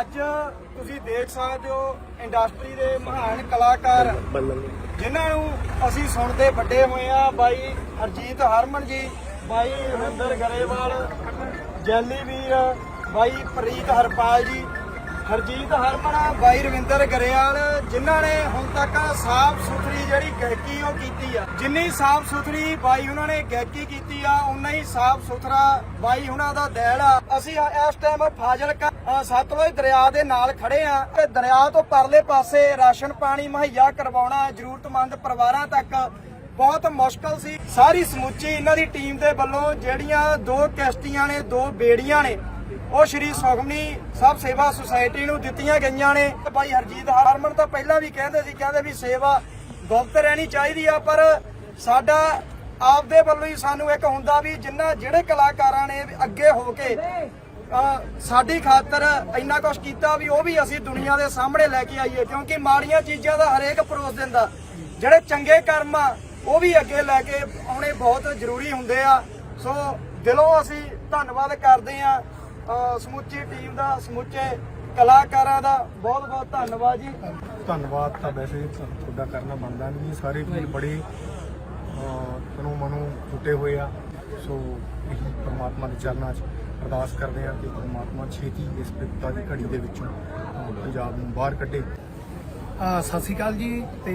ਅੱਜ ਤੁਸੀਂ ਦੇਖ ਸਕਦੇ ਹੋ ਇੰਡਸਟਰੀ ਦੇ ਮਹਾਨ ਕਲਾਕਾਰ ਜਿਨ੍ਹਾਂ ਨੂੰ ਅਸੀਂ ਸੁਣਦੇ ਵੱਡੇ ਹੋਏ ਆ ਬਾਈ ਹਰਜੀਤ ਹਰਮਨ ਜੀ, ਬਾਈ ਰਵਿੰਦਰ ਗਰੇਵਾਲ, ਜੈਲੀ ਵੀਰ, ਬਾਈ ਪ੍ਰੀਤ ਹਰਪਾਲ ਜੀ। ਹਰਜੀਤ ਹਰਮਨ, ਬਾਈ ਰਵਿੰਦਰ ਗਰੇਵਾਲ, ਜਿਨ੍ਹਾਂ ਨੇ ਹੁਣ ਤੱਕ ਸਾਫ਼ ਸੁਥਰੀ ਜਿਹੜੀ ਗਾਇਕੀ ਉਹ ਕੀਤੀ ਆ। ਜਿੰਨੀ ਸਾਫ਼ ਸੁਥਰੀ ਬਾਈ ਉਹਨਾਂ ਨੇ ਗਾਇਕੀ ਕੀਤੀ ਆ ਉਨਾ ਹੀ ਸਾਫ਼ ਸੁਥਰਾ ਬਾਈ ਉਹਨਾਂ ਦਾ ਦਿਲ ਆ। ਅਸੀਂ ਇਸ ਟਾਈਮ ਫਾਜ਼ਿਲਕਾ ਸਤਲੁਜ ਦਰਿਆ ਦੇ ਨਾਲ ਖੜੇ ਆ। ਤੇ ਦਰਿਆ ਤੋਂ ਪਰਲੇ ਪਾਸੇ ਰਾਸ਼ਨ ਪਾਣੀ ਮੁਹੱਈਆ ਕਰਵਾਉਣਾ ਜ਼ਰੂਰਤਮੰਦ ਪਰਿਵਾਰਾਂ ਤੱਕ ਬਹੁਤ ਮੁਸ਼ਕਲ ਸੀ। ਸਾਰੀ ਸਮੁੱਚੀ ਇਹਨਾਂ ਦੀ ਟੀਮ ਦੇ ਵੱਲੋਂ ਜਿਹੜੀਆਂ ਦੋ ਕਿਸ਼ਤੀਆਂ ਨੇ, ਦੋ ਬੇੜੀਆਂ ਨੇ, ਉਹ ਸ਼੍ਰੀ ਸੁਖਮਨੀ ਸਭ ਸੇਵਾ ਸੁਸਾਇਟੀ ਨੂੰ ਦਿੱਤੀਆਂ ਗਈਆਂ ਨੇ। ਤੇ ਹਰਜੀਤ ਹਰਮਨ ਤਾਂ ਪਹਿਲਾਂ ਵੀ ਕਹਿੰਦੇ ਸੀ, ਕਹਿੰਦੇ ਵੀ ਸੇਵਾ ਗੁਪਤ ਰਹਿਣੀ ਚਾਹੀਦੀ ਆ, ਪਰ ਸਾਡਾ ਆਪਦੇ ਵੱਲੋਂ ਹੀ ਸਾਨੂੰ ਇੱਕ ਹੁੰਦਾ ਵੀ ਜਿੰਨਾ ਜਿਹੜੇ ਕਲਾਕਾਰਾਂ ਨੇ ਅੱਗੇ ਹੋ ਕੇ ਸਾਡੀ ਖਾਤਰ ਇੰਨਾ ਕੁਝ ਕੀਤਾ ਵੀ ਉਹ ਵੀ ਅਸੀਂ ਦੁਨੀਆ ਦੇ ਸਾਹਮਣੇ ਲੈ ਕੇ ਆਈਏ, ਕਿਉਂਕਿ ਮਾੜੀਆਂ ਚੀਜ਼ਾਂ ਦਾ ਹਰੇਕ ਪਰੋਸ ਦਿੰਦਾ। ਜਿਹੜੇ ਚੰਗੇ ਕਰਮ ਆ, ਉਹ ਵੀ ਅੱਗੇ ਲੈ ਕੇ ਆਉਣੇ ਬਹੁਤ ਜ਼ਰੂਰੀ ਹੁੰਦੇ ਆ। ਸੋ ਦਿਲੋਂ ਅਸੀਂ ਧੰਨਵਾਦ ਕਰਦੇ ਆ ਸਮੁੱਚੀ ਟੀਮ ਦਾ, ਸਮੁੱਚੇ ਕਲਾਕਾਰਾਂ ਦਾ। ਬਹੁਤ ਬਹੁਤ ਧੰਨਵਾਦ ਜੀ। ਧੰਨਵਾਦ ਤਾਂ ਵੈਸੇ ਤੁਹਾਡਾ ਕਰਨਾ ਬਣਦਾ ਨਹੀਂ ਸਾਰੇ ਬੜੇ ਤਨੋਂ ਮਨੋਂ ਟੁੱਟੇ ਹੋਏ ਆ। ਸੋ ਇਹੀ ਪਰਮਾਤਮਾ ਦੇ ਚਰਨਾਂ 'ਚ ਅਰਦਾਸ ਕਰਦੇ ਹਾਂ ਕਿ ਪਰਮਾਤਮਾ ਛੇਤੀ ਇਸ ਵਿਪਤਾ ਦੀ ਘੜੀ ਦੇ ਵਿੱਚੋਂ ਪੰਜਾਬ ਨੂੰ ਬਾਹਰ ਕੱਢੇ। ਸਤਿ ਸ਼੍ਰੀ ਅਕਾਲ ਜੀ ਤੇ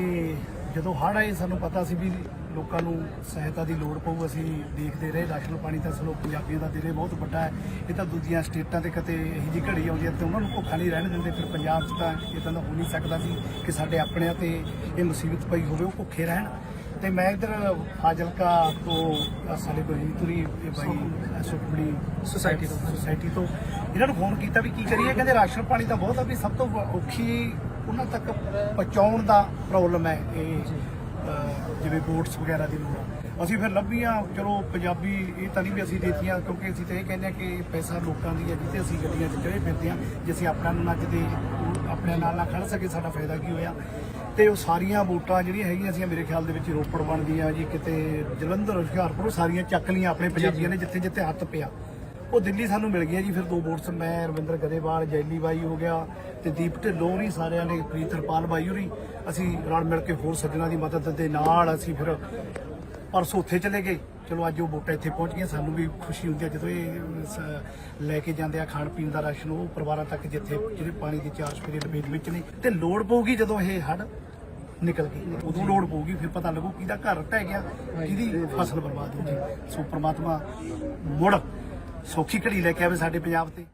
ਜਦੋਂ ਹੜ੍ਹ ਆਏ ਸਾਨੂੰ ਪਤਾ ਸੀ ਵੀ ਲੋਕਾਂ ਨੂੰ ਸਹਾਇਤਾ ਦੀ ਲੋੜ ਪਊ, ਅਸੀਂ ਦੇਖਦੇ ਰਹੇ, ਰਾਸ਼ਨ ਪਾਣੀ ਤਾਂ ਚਲੋ ਪੰਜਾਬੀਆਂ ਦਾ ਦਿਲੇ ਬਹੁਤ ਵੱਡਾ ਹੈ, ਇਹ ਤਾਂ ਦੂਜੀਆਂ ਸਟੇਟਾਂ ਤੇ ਕਿਤੇ ਇਹੋ ਜਿਹੀ ਘੜੀ ਆਉਂਦੀ ਹੈ ਤੇ ਉਹਨਾਂ ਨੂੰ ਭੁੱਖਾ ਨਹੀਂ ਰਹਿਣ ਦਿੰਦੇ, ਫਿਰ ਪੰਜਾਬ 'ਚ ਤਾਂ ਇਦਾਂ ਦਾ ਹੋ ਨਹੀਂ ਸਕਦਾ ਸੀ ਕਿ ਸਾਡੇ ਆਪਣਿਆਂ ਤੇ ਇਹ ਮੁਸੀਬਤ ਪਈ ਹੋਵੇ, ਉਹ ਭੁੱਖੇ ਰਹਿਣ। ਤੇ ਮੈਂ ਇਧਰ ਫਾਜ਼ਿਲਕਾ ਤੋਂ ਸਾਡੇ ਗੁਰਜੀਤੁਰੀ ਇਹ ਬਾਈ ਸੁਖਬੜੀ ਸੁਸਾਇਟੀ ਤੋਂ। ਸੁਸਾਇਟੀ ਤੋਂ। ਇਹਨਾਂ ਨੂੰ ਫੋਨ ਕੀਤਾ ਵੀ ਕੀ ਕਰੀਏ? ਕਹਿੰਦੇ ਰਾਸ਼ਨ ਪਾਣੀ ਤਾਂ ਬਹੁਤ ਆ ਵੀ ਸਭ ਤੋਂ ਔਖੀ ਉਹਨਾਂ ਤੱਕ ਪਹੁੰਚਾਉਣ ਦਾ ਪ੍ਰੋਬਲਮ ਹੈ ਇਹ ਜਿਵੇਂ ਬੋਟਸ ਵਗੈਰਾ ਦੀ ਲੋੜ। ਅਸੀਂ ਫਿਰ ਲੱਭੀਆਂ ਚਲੋ ਪੰਜਾਬੀ ਇਹ ਤਾਂ ਨਹੀਂ ਵੀ ਅਸੀਂ ਦੇਤੀਆਂ ਕਿਉਂਕਿ ਅਸੀਂ ਤਾਂ ਇਹ ਕਹਿੰਦੇ ਆ ਕਿ ਪੈਸਾ ਲੋਕਾਂ ਦੀ ਹੈ ਜਿੱਤੇ ਅਸੀਂ ਗੱਡੀਆਂ 'ਚ ਚੜੇ ਫਿਰਦੇ ਆ ਜੇ ਅਸੀਂ ਆਪਣਾ ਨੂੰ ਨੱਚਦੇ ਆਪਣੇ ਨਾਲ ਨਾ ਖੜ ਸਕੇ ਸਾਡਾ ਫਾਇਦਾ ਕੀ ਹੋਇਆ? ਤੇ ਉਹ ਸਾਰੀਆਂ ਵੋਟਾਂ ਜਿਹੜੀਆਂ ਹੈਗੀਆਂ ਸੀ ਮੇਰੇ ਖਿਆਲ ਦੇ ਵਿੱਚ ਰੋਪੜ ਬਣਦੀਆਂ ਜੀ ਕਿਤੇ ਜਲੰਧਰ ਹੁਸ਼ਿਆਰਪੁਰ ਉਹ ਸਾਰੀਆਂ ਚੱਕ ਲੀਆਂ ਆਪਣੇ ਪੰਜਾਬੀਆਂ ਨੇ ਜਿੱਥੇ ਜਿੱਥੇ ਹੱਥ ਪਿਆ। ਉਹ ਦਿੱਲੀ ਸਾਨੂੰ ਮਿਲ ਗਿਆ ਜੀ ਫਿਰ ਦੋ ਵੋਟਸ ਮੈਂ ਰਵਿੰਦਰ ਗਦੇਵਾਲ ਜੈਲੀ ਬਾਈ ਹੋ ਗਿਆ ਤੇ ਦੀਪ ਢਿੱਲੋਂ ਨਹੀਂ ਸਾਰਿਆਂ ਨੇ ਪ੍ਰੀਤ ਹਰਪਾਲ ਬਾਈ ਹੋਰੀ ਅਸੀਂ ਰਲ ਮਿਲ ਕੇ ਹੋਰ ਸੱਜਣਾ ਦੀ ਮਦਦ ਦੇ ਨਾਲ ਅਸੀਂ ਫਿਰ ਪਰਸੋਂ ਉੱਥੇ ਚਲੇ ਗਏ। ਚਲੋ ਅੱਜ ਉਹ ਵੋਟਾਂ ਇੱਥੇ ਪਹੁੰਚ ਗਈਆਂ, ਸਾਨੂੰ ਵੀ ਖੁਸ਼ੀ ਹੁੰਦੀ ਹੈ ਜਦੋਂ ਇਹ ਸ- ਲੈ ਕੇ ਜਾਂਦੇ ਆ ਖਾਣ ਪੀਣ ਦਾ ਰਾਸ਼ਨ, ਉਹ ਪਰਿਵਾਰਾਂ ਤੱਕ ਜਿੱਥੇ, ਜਿਹੜੇ ਪਾਣੀ ਦੀ ਚਾਰ ਸਪੇਰੇ ਲਪੇਟ ਵਿੱਚ ਨੇ, ਤੇ ਲੋੜ ਪਊਗੀ ਜਦੋਂ ਇਹ ਹੜ ਨਿਕਲ ਗਈ। ਉਦੋਂ ਲੋੜ ਪਊਗੀ, ਫਿਰ ਪਤਾ ਲੱਗੂ ਕਿਹਦਾ ਘਰ ਟਹਿ ਗਿਆ, ਕਿਹਦੀ ਫਸਲ ਬਰਬਾਦ ਹੋ ਗਈ। ਸੋ ਪ੍ਰਮਾਤਮਾ ਮੁੜ ਸੌਖੀ ਘੜੀ ਲੈ ਕੇ ਆਵੇ ਸਾਡੇ ਪੰਜਾਬ ਤੇ।